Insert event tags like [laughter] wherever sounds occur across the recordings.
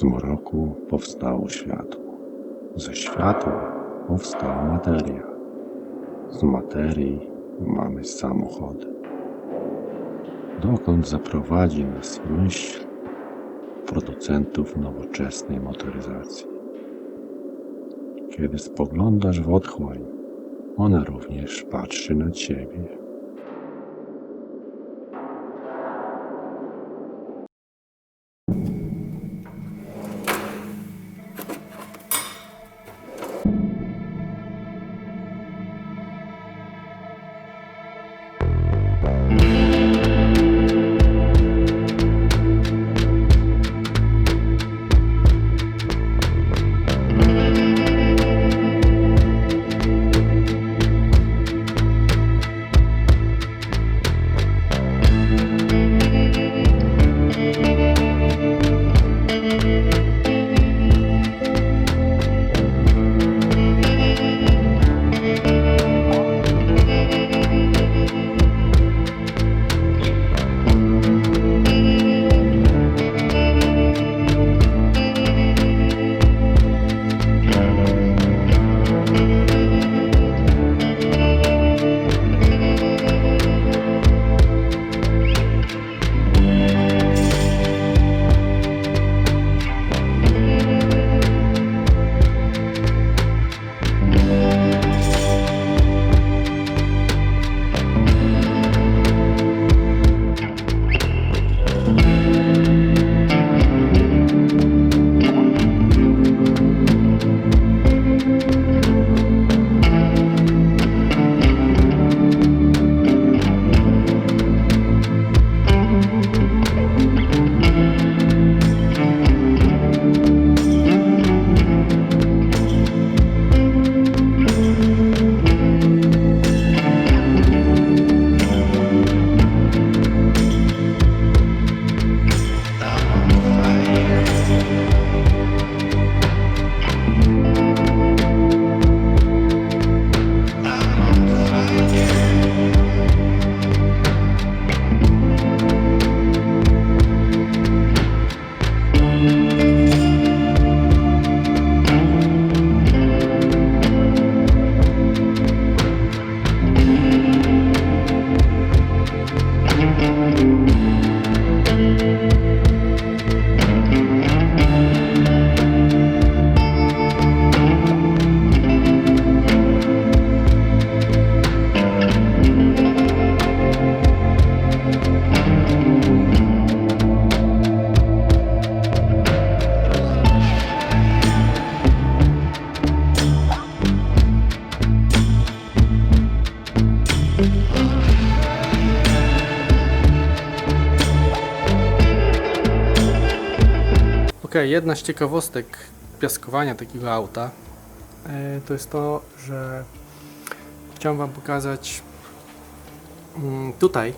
Z mroku powstało światło. Ze światła powstała materia. Z materii mamy samochody. Dokąd zaprowadzi nas myśl producentów nowoczesnej motoryzacji? Kiedy spoglądasz w otchłań, ona również patrzy na ciebie. Okej, jedna z ciekawostek piaskowania takiego auta e, to jest to, że chciałem Wam pokazać mm, tutaj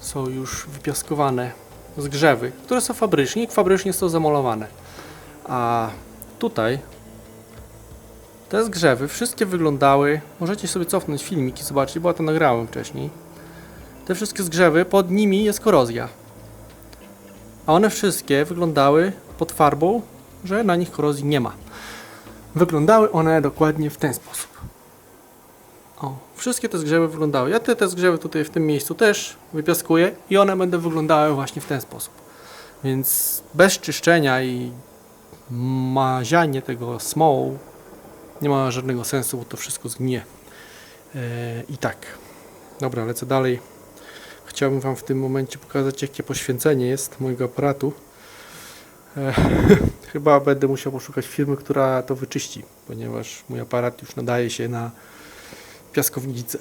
są już wypiaskowane zgrzewy, które są fabrycznie fabrycznie są zamalowane. A tutaj te zgrzewy wszystkie wyglądały, możecie sobie cofnąć filmik i zobaczyć, bo ja to nagrałem wcześniej. Te wszystkie zgrzewy, pod nimi jest korozja. A one wszystkie wyglądały pod farbą, że na nich korozji nie ma. Wyglądały one dokładnie w ten sposób. O, wszystkie te zgrzewy wyglądały. Ja te, te zgrzewy tutaj w tym miejscu też wypiaskuję i one będą wyglądały właśnie w ten sposób. Więc bez czyszczenia i mazianie tego smołą nie ma żadnego sensu, bo to wszystko zgnie. E, I tak. Dobra, lecę dalej. Chciałbym Wam w tym momencie pokazać, jakie poświęcenie jest mojego aparatu. E, [laughs] chyba będę musiał poszukać firmy, która to wyczyści, ponieważ mój aparat już nadaje się na piaskownicę.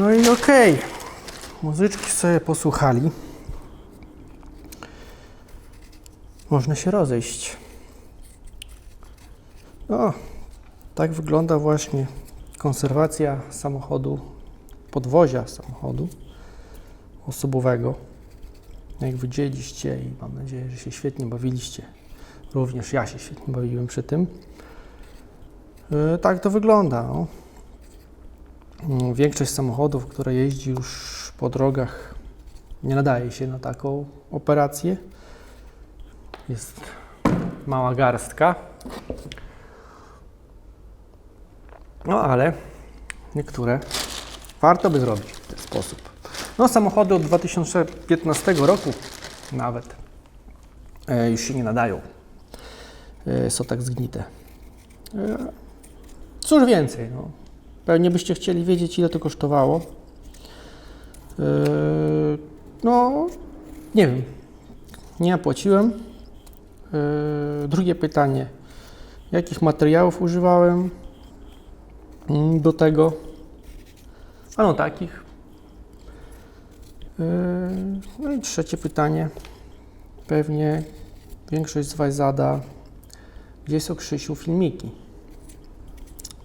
No i okej. Muzyczki sobie posłuchali. Można się rozejść. O, tak wygląda właśnie konserwacja samochodu, podwozia samochodu osobowego. Jak widzieliście i mam nadzieję, że się świetnie bawiliście. Również ja się świetnie bawiłem przy tym. E, Tak to wygląda. No. Mm, Większość samochodów, które jeździ już po drogach, nie nadaje się na taką operację. Jest mała garstka. No ale niektóre warto by zrobić w ten sposób. No samochody od 2015 roku nawet e, już się nie nadają. E, są tak zgnite. E, cóż więcej, no. Pewnie byście chcieli wiedzieć, ile to kosztowało. E, no, nie wiem. Nie opłaciłem. E, drugie pytanie. Jakich materiałów używałem do tego? Ano takich. E, No i trzecie pytanie. Pewnie większość z Was zada, gdzie są Krzysiu filmiki?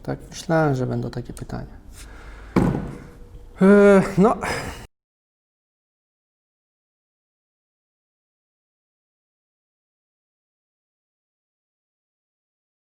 Tak myślałem, że będą takie pytania. E, No,